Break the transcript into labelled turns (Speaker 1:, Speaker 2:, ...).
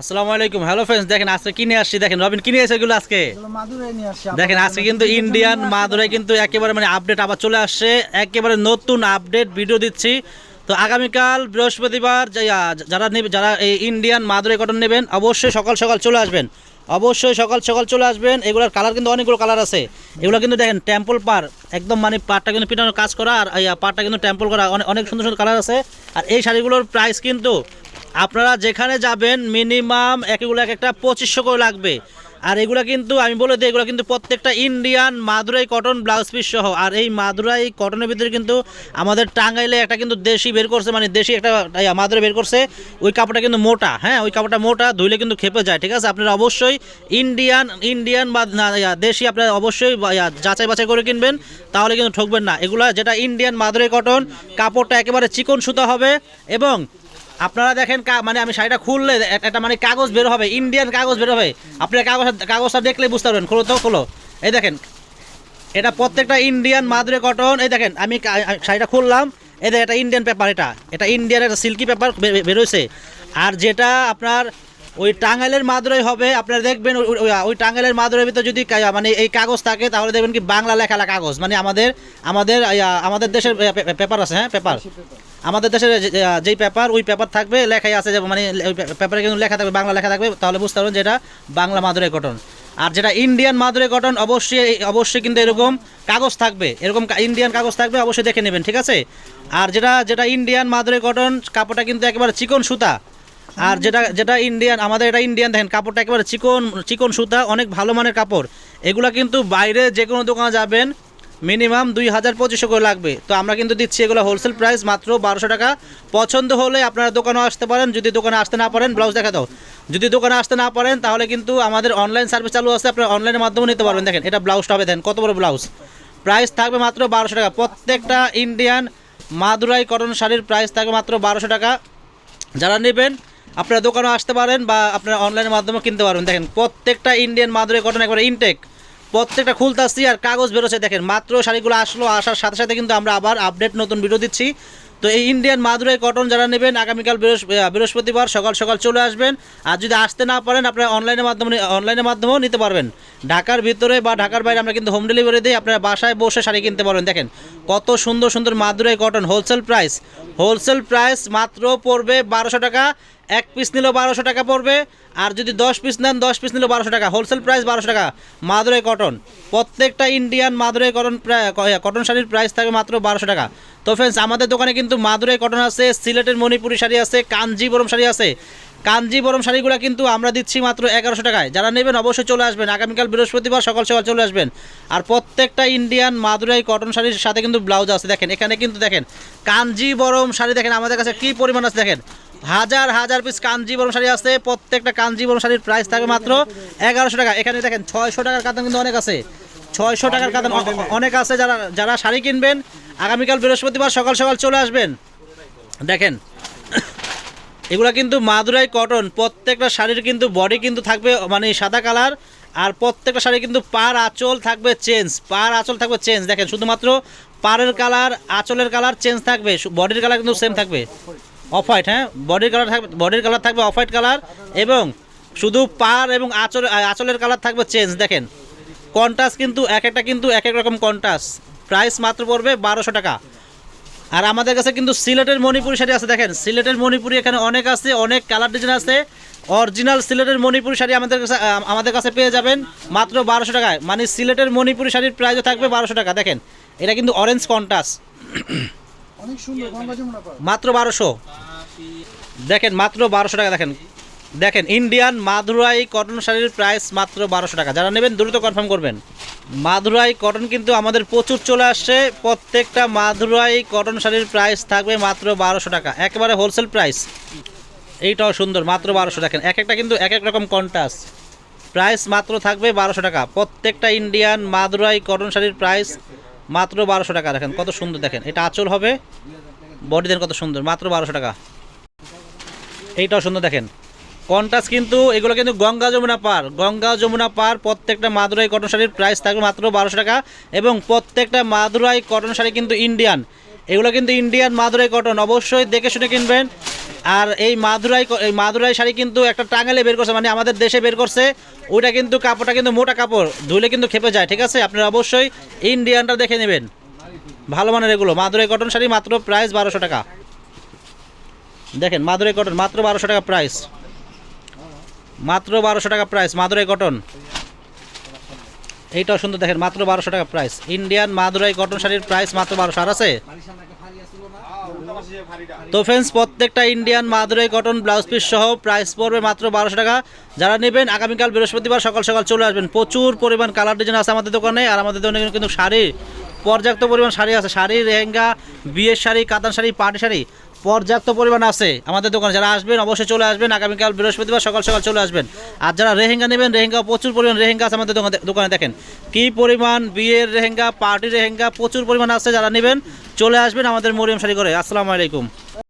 Speaker 1: আসসালামু আলাইকুম। Hello friends দেখেন আজকে কিনে আসছি? দেখেন রবিন কিনে এসে এগুলো আজকে? দেখেন আজকে কিন্তু ইন্ডিয়ান মাদুরাই কিন্তু একেবারে মানে আপডেট আবার চলে আসছে। একেবারে নতুন আপডেট ভিডিও দিচ্ছি। তো আগামীকাল বৃহস্পতিবার যারা নেবে যারা এই ইন্ডিয়ান মাদুরাই কটন নেবেন অবশ্যই সকাল সকাল চলে আসবেন। অবশ্যই সকাল সকাল চলে আসবেন। এগুলোর কালার কিন্তু অনেকগুলো কালার আছে। এগুলো কিন্তু দেখেন টেম্পল পার একদম মানে পাটটা কিন্তু পিটানোর কাজ করা আর পাটটা কিন্তু টেম্পল করা অনেক সুন্দর সুন্দর কালার আছে। আর এই শাড়িগুলোর প্রাইস কিন্তু আপনারা যেখানে যাবেন মিনিমাম একগুলো এক একটা পঁচিশশো করে লাগবে। আর এগুলো কিন্তু, আমি বলে দিই, এগুলো কিন্তু প্রত্যেকটা Indian Madurai cotton blouse piece সহ। আর এই মাদুরাই কটনের ভিতরে কিন্তু আমাদের টাঙ্গাইলে একটা কিন্তু দেশি বের করছে মানে দেশি একটা মাদুরাই বের করছে। ওই কাপড়টা কিন্তু মোটা হ্যাঁ? ওই কাপড়টা মোটা, ধুইলে কিন্তু খেপে যায়, ঠিক আছে? আপনারা অবশ্যই ইন্ডিয়ান ইন্ডিয়ান বা দেশি আপনারা অবশ্যই যাচাই বাছাই করে কিনবেন, তাহলে কিন্তু ঠকবেন না। এগুলা যেটা ইন্ডিয়ান মাদুরাই কটন কাপড়টা একেবারে চিকন সুতা হবে এবং আপনারা দেখেন মানে আমি শাড়িটা খুললে একটা মানে কাগজ বের হবে ইন্ডিয়ান কাগজ বের হবে। আপনি কাগজ কাগজটা দেখলে বুঝতে পারবেন। খোলো তো, খোলো। এই দেখেন, এটা প্রত্যেকটা ইন্ডিয়ান মাদুরে কটন এই দেখেন, আমি শাড়িটা খুললাম। এই দেখেন, এটা ইন্ডিয়ান পেপার এটা। এটা ইন্ডিয়ান একটা সিল্কি পেপার বেরোয়েছে আর যেটা আপনার ওই টাঙ্গাইলের মাদুরাই হবে, আপনারা দেখবেন ওই- টাঙ্গাইলের মাদুরের ভিতরে যদি মানে এই কাগজ থাকে, তাহলে দেখবেন কি বাংলা লেখা লেখা কাগজ। মানে আমাদের আমাদের আমাদের দেশের পেপার আছে হ্যাঁ পেপার। আমাদের দেশের যে- যে- যেই পেপার ওই পেপার থাকবে, লেখাই আছে যে মানে পেপারে কিন্তু লেখা থাকবে, বাংলা লেখা থাকবে, তাহলে বুঝতে পারবেন যেটা বাংলা মাদুরে কটন আর যেটা ইন্ডিয়ান মাদুরে কটন অবশ্যই অবশ্যই কিন্তু এরকম কাগজ থাকবে, এরকম ইন্ডিয়ান কাগজ থাকবে, অবশ্যই দেখে নেবেন, ঠিক আছে? আর যেটা যেটা ইন্ডিয়ান মাদুরে কটন কাপড়টা কিন্তু একেবারে চিকন সুতা। আর যেটা যেটা ইন্ডিয়ান আমাদের এটা ইন্ডিয়ান দেখেন, কাপড়টা একেবারে চিকন চিকন সুতা, অনেক ভালো মানের কাপড়। এগুলা কিন্তু বাইরে যে কোনো দোকানে যাবেন মিনিমাম দুই হাজার পঁচিশশো করে লাগবে। তো আমরা কিন্তু দিচ্ছি এগুলো হোলসেল প্রাইস মাত্র বারোশো টাকা। পছন্দ হলে আপনারা দোকানে আসতে পারেন, যদি দোকানে আসতে না পারেন ব্লাউজ দেখা দাও। যদি দোকানে আসতে না পারেন, তাহলে কিন্তু আমাদের অনলাইন সার্ভিস চালু আছে, আপনারা অনলাইনের মাধ্যমে নিতে পারবেন। দেখেন, এটা ব্লাউজটা হবে দেন কত বড় ব্লাউজ প্রাইস থাকবে মাত্র বারোশো টাকা। প্রত্যেকটা ইন্ডিয়ান মাদুরাই কটন শাড়ির প্রাইস থাকবে মাত্র বারোশো টাকা। যারা নেবেন, আপনারা দোকানে আসতে পারেন বা আপনারা অনলাইনের মাধ্যমে কিনতে পারবেন। দেখেন, প্রত্যেকটা ইন্ডিয়ান মাদুরাই কটন একবারে ইনটেক প্রত্যেকটা খুলতাছি আর কাগজ বেরোচ্ছে, দেখেন, মাত্র শাড়িগুলো আসলো, আসার সাথে সাথে কিন্তু আমরা আবার আপডেট নতুন ভিডিও দিচ্ছি। তো এই ইন্ডিয়ান মাদুরাই কটন যারা নেবেন, আগামীকাল বৃহস্পতিবার সকাল সকাল চলে আসবেন। আর যদি আসতে না পারেন, আপনারা অনলাইনের মাধ্যমে অনলাইনের মাধ্যমেও নিতে পারবেন। ঢাকার ভিতরে বা ঢাকার বাইরে আমরা কিন্তু হোম ডেলিভারি দিই আপনারা বাসায় বসে শাড়ি কিনতে পারবেন। দেখেন কত সুন্দর সুন্দর Madurai cotton wholesale price wholesale price মাত্র পড়বে বারোশো টাকা, এক পিস নিলেও বারোশো টাকা পড়বে, আর যদি দশ পিস নেন, দশ পিস নিলেও বারোশো টাকা। হোলসেল প্রাইস বারোশো টাকা, মাদুরাই কটন প্রত্যেকটা ইন্ডিয়ান মাদুরাই কটন কটন শাড়ির প্রাইস থাকবে মাত্র বারোশো টাকা। তো ফ্রেন্ডস আমাদের দোকানে কিন্তু মাদুরাই কটন আছে, সিলেটের মণিপুরি শাড়ি আছে, কাঞ্জিবরম শাড়ি আছে। কাঞ্জিবরম শাড়িগুলো কিন্তু আমরা দিচ্ছি মাত্র এগারোশো টাকায়। যারা নেবেন অবশ্যই চলে আসবেন। আগামীকাল বৃহস্পতিবার সকাল সকাল চলে আসবেন। আর প্রত্যেকটা ইন্ডিয়ান মাদুরাই কটন শাড়ির সাথে কিন্তু ব্লাউজ আছে। দেখেন, এখানে কিন্তু দেখেন, কাঞ্জিবরম শাড়ি দেখেন, আমাদের কাছে কী পরিমাণ আছে দেখেন। হাজার হাজার পিস কাঞ্জিবরম শাড়ি আছে। প্রত্যেকটা কাঞ্জিবরম শাড়ির প্রাইস থাকে মাত্র এগারোশো টাকা। এখানে দেখেন, ছয়শো টাকার কাতান কিন্তু অনেক আছে। ছয়শো টাকার কাতান অনেক আছে যারা যারা শাড়ি কিনবেন। আগামীকাল বৃহস্পতিবার সকাল সকাল চলে আসবেন। দেখেন এগুলা কিন্তু মাদুরাই কটন প্রত্যেকটা শাড়ির কিন্তু বডি কিন্তু থাকবে মানে সাদা কালার আর প্রত্যেকটা শাড়ি কিন্তু পার আঁচল থাকবে চেঞ্জ পার আঁচল থাকবে চেঞ্জ দেখেন, শুধুমাত্র পাড়ের কালার আঁচলের কালার চেঞ্জ থাকবে বডির কালার কিন্তু সেম থাকবে। অফ হোয়াইট হ্যাঁ? বডির কালার থাকবে বডির কালার থাকবে অফ হোয়াইট কালার এবং শুধু পার এবং আঁচল আঁচলের কালার থাকবে চেঞ্জ দেখেন কন্টাস কিন্তু এক একটা কিন্তু এক এক রকম কন্টাস প্রাইস মাত্র পড়বে বারোশো টাকা। আর আমাদের কাছে কিন্তু সিলেটের মণিপুরি শাড়ি আছে দেখেন। সিলেটের মণিপুরি এখানে অনেক আছে অনেক কালার ডিজাইন আছে। অরিজিনাল সিলেটের মণিপুরি শাড়ি আমাদের কাছে আমাদের কাছে পেয়ে যাবেন মাত্র বারোশো টাকায়। মানে সিলেটের মণিপুরি শাড়ির প্রাইসও থাকবে বারোশো টাকা দেখেন। এটা কিন্তু অরেঞ্জ কন্টাস মাত্র বারোশো। দেখেন মাত্র বারোশো টাকা দেখেন। দেখেন ইন্ডিয়ান মাদুরাই কটন শাড়ির প্রাইস মাত্র বারোশো টাকা। যারা নেবেন দ্রুত কনফার্ম করবেন। মাদুরাই কটন কিন্তু আমাদের প্রচুর চলে আসছে। প্রত্যেকটা মাদুরাই কটন শাড়ির প্রাইস থাকবে মাত্র বারোশো টাকা। একেবারে হোলসেল প্রাইস এইটাও সুন্দর, মাত্র বারোশো দেখেন। এক একটা কিন্তু এক এক রকম কন্টাস প্রাইস মাত্র থাকবে বারোশো টাকা। প্রত্যেকটা ইন্ডিয়ান মাদুরাই কটন শাড়ির প্রাইস মাত্র বারোশো টাকা। দেখেন কত সুন্দর দেখেন। এটা আঁচল হবে। বডি দেন কত সুন্দর। মাত্র বারোশো টাকা। এইটাও সুন্দর দেখেন। কন্টাস কিন্তু, এগুলো কিন্তু গঙ্গা যমুনা পার। গঙ্গা যমুনা পার প্রত্যেকটা মাদুরাই কটন শাড়ির প্রাইস থাকবে মাত্র বারোশো টাকা এবং প্রত্যেকটা মাদুরাই কটন শাড়ি কিন্তু ইন্ডিয়ান এগুলো কিন্তু ইন্ডিয়ান মাদুরাই কটন, অবশ্যই দেখে শুনে কিনবেন। আর এই মাদুরাই এই মাদুরাই শাড়ি কিন্তু একটা টাঙ্গালে বের করছে মানে আমাদের দেশে বের করছে। ওইটা কিন্তু কাপড়টা কিন্তু মোটা কাপড়, ধুলে কিন্তু খেপে যায়, ঠিক আছে? আপনারা অবশ্যই ইন্ডিয়ানটা দেখে নেবেন। ভালো মানের এগুলো, মাদুরাই কটন শাড়ি মাত্র প্রাইস বারোশো টাকা। দেখেন, মাদুরাই কটন মাত্র বারোশো টাকা প্রাইস মাত্র বারোশো টাকা প্রাইস মাদুরাই কটন এইটাও সুন্দর দেখেন, মাত্র বারোশো টাকা প্রাইস ইন্ডিয়ান মাদুরাই কটন শাড়ির প্রাইস মাত্র বারোশো। আর আছে? তো ফ্রেন্ডস প্রত্যেকটা Indian Madurai cotton blouse piece সহ প্রাইস পড়বে মাত্র বারোশো টাকা। যারা নেবেন, আগামীকাল বৃহস্পতিবার সকাল সকাল চলে আসবেন। প্রচুর পরিমাণ কালার ডিজাইন আছে আমাদের দোকানে, আর আমাদের দোকানে কিন্তু শাড়ি, পর্যাপ্ত পরিমাণ শাড়ি আছে। শাড়ি, লেহেঙ্গা, বিয়ের শাড়ি, কাতান শাড়ি, পাটি শাড়ি। পর্যাপ্ত পরিমাণ আছে আমাদের দোকানে। যারা আসবেন, অবশ্যই চলে আসবেন। আগামীকাল বৃহস্পতিবার সকাল সকাল চলে আসবেন। আর যারা রেহেঙ্গা নেবেন, রেহেঙ্গা, প্রচুর পরিমাণ রেহেঙ্গা আছে আমাদের দোকানে দোকানে দেখেন। কি পরিমাণ বিয়ের রেহেঙ্গা পার্টি রেহেঙ্গা, প্রচুর পরিমাণ আছে যারা নেবেন, চলে আসবেন আমাদের মরিয়াম শাড়ি করে আসসালামু আলাইকুম।